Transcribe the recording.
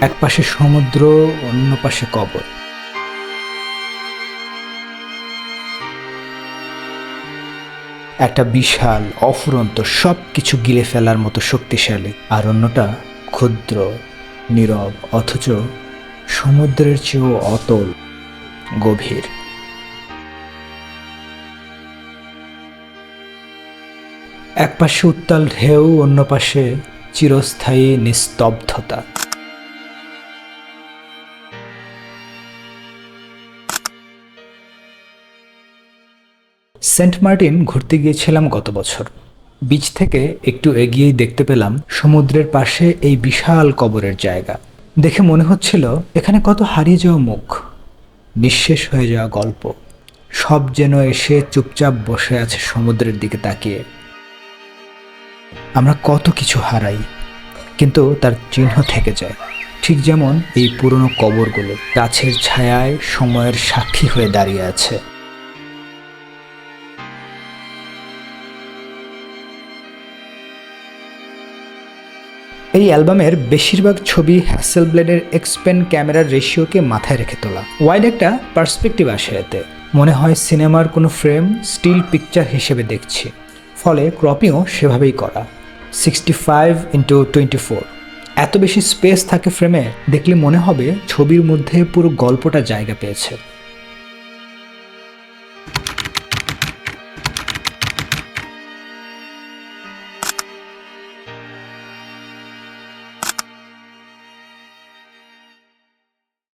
এক পাশে সমুদ্র, অন্য পাশে কবর। একটা বিশাল, অফুরন্ত সব কিছু গিলে ফেলার মতো শক্তিশালী, আর অন্যটা ক্ষুদ্র, নীরব, অথচ সমুদ্রের চেয়েও অতল, গভীর। এক পাশে উত্তাল ঢেউ, অন্য পাশে চিরস্থায়ী নিস্তব্ধতা। সেন্ট মার্টিন ঘুরতে গিয়েছিলাম গত বছর। বিচ থেকে একটু এগিয়েই দেখতে পেলাম সমুদ্রের পাশে এই বিশাল কবরের জায়গা। দেখে মনে হচ্ছিল এখানে কত হারিয়ে যাওয়া মুখ, নিঃশেষ হয়ে যাওয়া গল্প। সব যেন এসে চুপচাপ বসে আছে সমুদ্রের দিকে তাকিয়ে। আমরা কত কিছু হারাই, কিন্তু তার চিহ্ন থেকে যায়। ঠিক যেমন এই পুরনো কবরগুলো গাছের ছায়ায় সময়ের সাক্ষী হয়ে দাঁড়িয়ে আছে। এই অ্যালবামের বেশিরভাগ ছবি হ্যাসেল ব্লেডের এক্সপেন ক্যামেরার রেশিওকে মাথায় রেখে তোলা। ওয়াইড একটা পার্সপেক্টিভ আসে এতে। মনে হয় সিনেমার কোনো ফ্রেম স্টিল পিকচার হিসেবে দেখছি। ফলে ক্রপিংও সেভাবেই করা। Sixty five into twenty four এত বেশি স্পেস থাকে ফ্রেমে দেখলে মনে হবে ছবির মধ্যে পুরো গল্পটা জায়গা পেয়েছে।